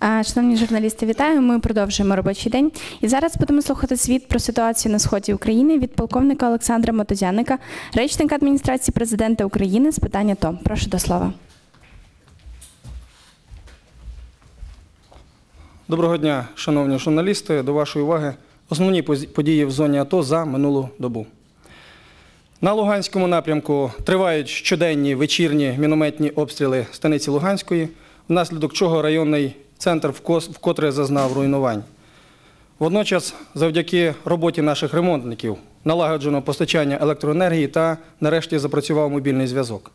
Шановні журналісти, вітаю. Ми продовжуємо робочий день. І зараз будемо слухати звіт про ситуацію на сході України від полковника Олександра Мотозяника, речника адміністрації президента України з питання АТО. Прошу до слова. Доброго дня, шановні журналісти. До вашої уваги основні події в зоні АТО за минулу добу. На Луганському напрямку тривають щоденні вечірні мінометні обстріли станиці Луганської, внаслідок чого районний центр вкотре зазнав руйнувань. Водночас, завдяки роботі наших ремонтників, налагоджено постачання електроенергії та нарешті запрацював мобільний зв'язок.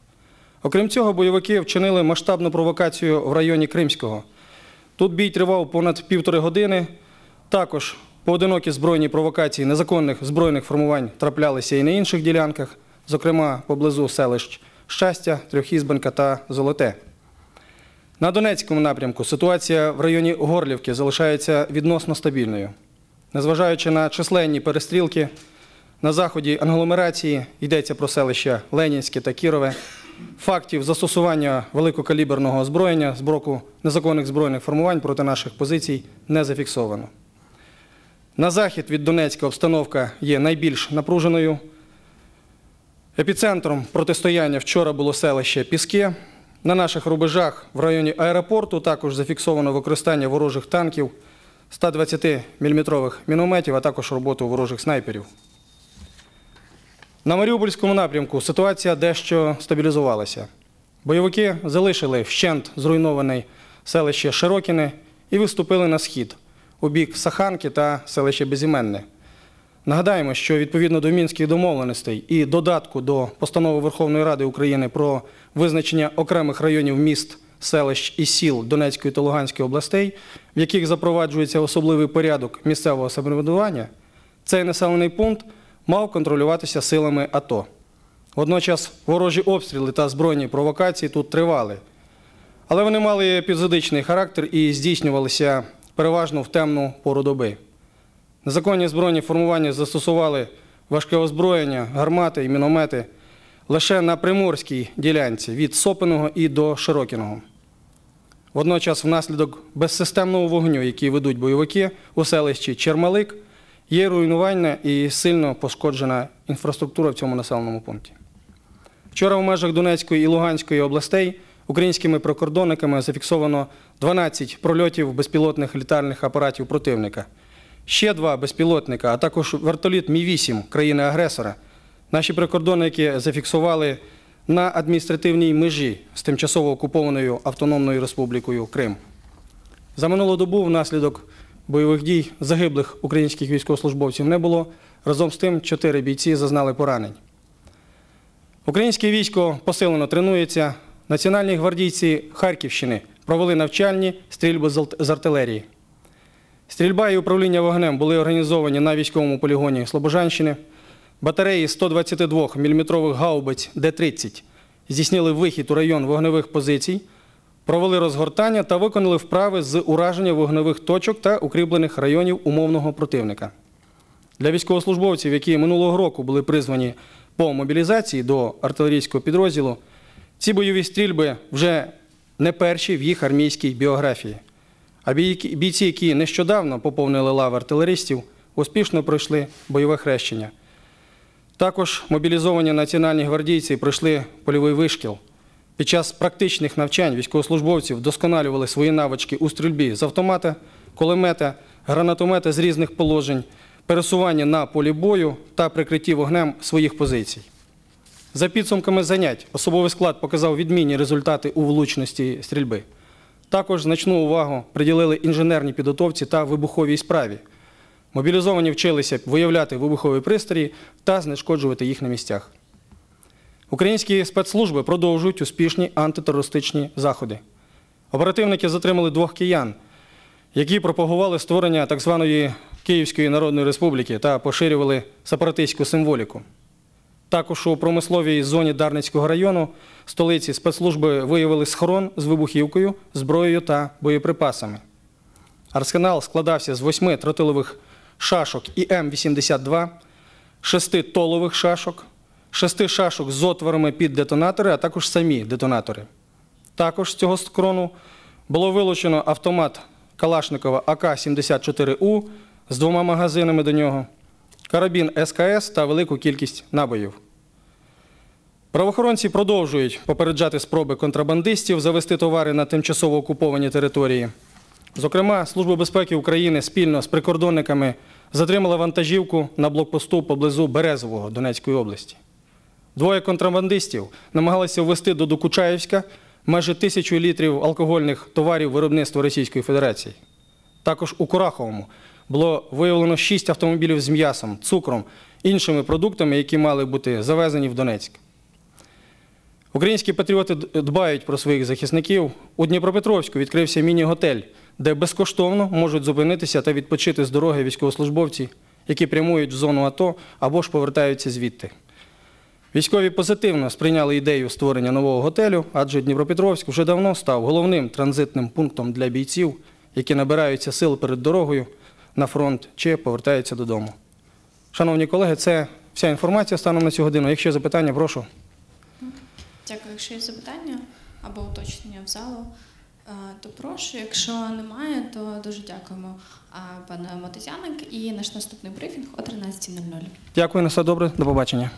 Окрім цього, бойовики вчинили масштабну провокацію в районі Кримського. Тут бій тривав понад півтори години. Також поодинокі збройні провокації незаконних збройних формувань траплялися і на інших ділянках, зокрема поблизу селищ Щастя, Трьохізбенка та Золоте. На Донецькому напрямку ситуація в районі Горлівки залишається відносно стабільною. Незважаючи на численні перестрілки, на заході англомерації йдеться про селища Ленінське та Кірове. Фактів застосування великокаліберного озброєння з боку незаконних збройних формувань проти наших позицій не зафіксовано. На захід від Донецька обстановка є найбільш напруженою. Епіцентром протистояння вчора було селище Піски. На наших рубежах в районі аеропорту також зафіксовано використання ворожих танків 120 мм мінометів, а також роботу ворожих снайперів. На Маріупольському напрямку ситуація дещо стабілізувалася. Бойовики залишили вщент зруйноване селище Широкіне і виступили на схід у бік Саханки та селище Безіменне. Нагадаємо, що відповідно до мінських домовленостей і додатку до постанови Верховної Ради України про визначення окремих районів міст, селищ і сіл Донецької та Луганської областей, в яких запроваджується особливий порядок місцевого самоврядування, цей населений пункт мав контролюватися силами АТО. Водночас ворожі обстріли та збройні провокації тут тривали. Але вони мали епізодичний характер і здійснювалися переважно в темну пору доби. Незаконні збройні формування застосували важке озброєння, гармати і міномети лише на приморській ділянці від Сопиного і до Широкіного. Водночас, внаслідок безсистемного вогню, який ведуть бойовики у селищі Чермалик, є руйнування і сильно пошкоджена інфраструктура в цьому населеному пункті. Вчора в межах Донецької і Луганської областей українськими прикордонниками зафіксовано 12 прольотів безпілотних літальних апаратів противника. Ще два безпілотника, а також вертоліт Мі-8 країни-агресора. Наші прикордонники зафіксували на адміністративній межі з тимчасово окупованою Автономною Республікою Крим. За минулу добу внаслідок бойових дій загиблих українських військовослужбовців не було. Разом з тим, чотири бійці зазнали поранень. Українське військо посилено тренується. Національні гвардійці Харківщини провели навчальні стрільби з артилерії. Стрільба і управління вогнем були організовані на військовому полігоні Слобожанщини. Батареї 122 мм гаубиць Д-30 здійснили вихід у район вогневих позицій, провели розгортання та виконали вправи з ураження вогневих точок та укріплених районів умовного противника. Для військовослужбовців, які минулого року були призвані по мобілізації до артилерійського підрозділу, ці бойові стрільби вже не перші в їх армійській біографії. А бійці, які нещодавно поповнили лави артилеристів, успішно пройшли бойове хрещення. Також мобілізовані національні гвардійці пройшли польовий вишкіл. Під час практичних навчань військовослужбовців вдосконалювали свої навички у стрільбі з автомата, кулемета, гранатомета з різних положень, пересування на полі бою та прикритті вогнем своїх позицій. За підсумками занять особовий склад показав відмінні результати у влучності стрільби. Також значну увагу приділили інженерній підготовці та вибуховій справі. Мобілізовані вчилися виявляти вибухові пристрої та знешкоджувати їх на місцях. Українські спецслужби продовжують успішні антитерористичні заходи. Оперативники затримали двох киян, які пропагували створення так званої Київської Народної Республіки та поширювали сепаратистську символіку. Також у промисловій зоні Дарницького району столиці спецслужби виявили схорон з вибухівкою, зброєю та боєприпасами. Арсенал складався з восьми тротилових шашок і М-82, шести толових шашок, шести шашок з отворами під детонатори, а також самі детонатори. Також з цього скрону було вилучено автомат Калашникова АК-74У з двома магазинами до нього, карабін СКС та велику кількість набоїв. Правоохоронці продовжують попереджати спроби контрабандистів завести товари на тимчасово окуповані території. Зокрема, Служба безпеки України спільно з прикордонниками затримала вантажівку на блокпосту поблизу Березового Донецької області. Двоє контрабандистів намагалися ввести до Докучаєвська майже тисячу літрів алкогольних товарів виробництва Російської Федерації. Також у Кураховому було виявлено шість автомобілів з м'ясом, цукром, іншими продуктами, які мали бути завезені в Донецьк. Українські патріоти дбають про своїх захисників. У Дніпропетровську відкрився міні-готель, де безкоштовно можуть зупинитися та відпочити з дороги військовослужбовці, які прямують в зону АТО або ж повертаються звідти. Військові позитивно сприйняли ідею створення нового готелю, адже Дніпропетровськ вже давно став головним транзитним пунктом для бійців, які набираються сил перед дорогою на фронт чи повертаються додому. Шановні колеги, це вся інформація станом на цю годину. Якщо є запитання, прошу. Дякую. Якщо є запитання або уточнення в залу, е, то прошу. Якщо немає, то дуже дякуємо а, пане Мотозяник. І наш наступний брифінг о 13.00. Дякую, на все добре, до побачення.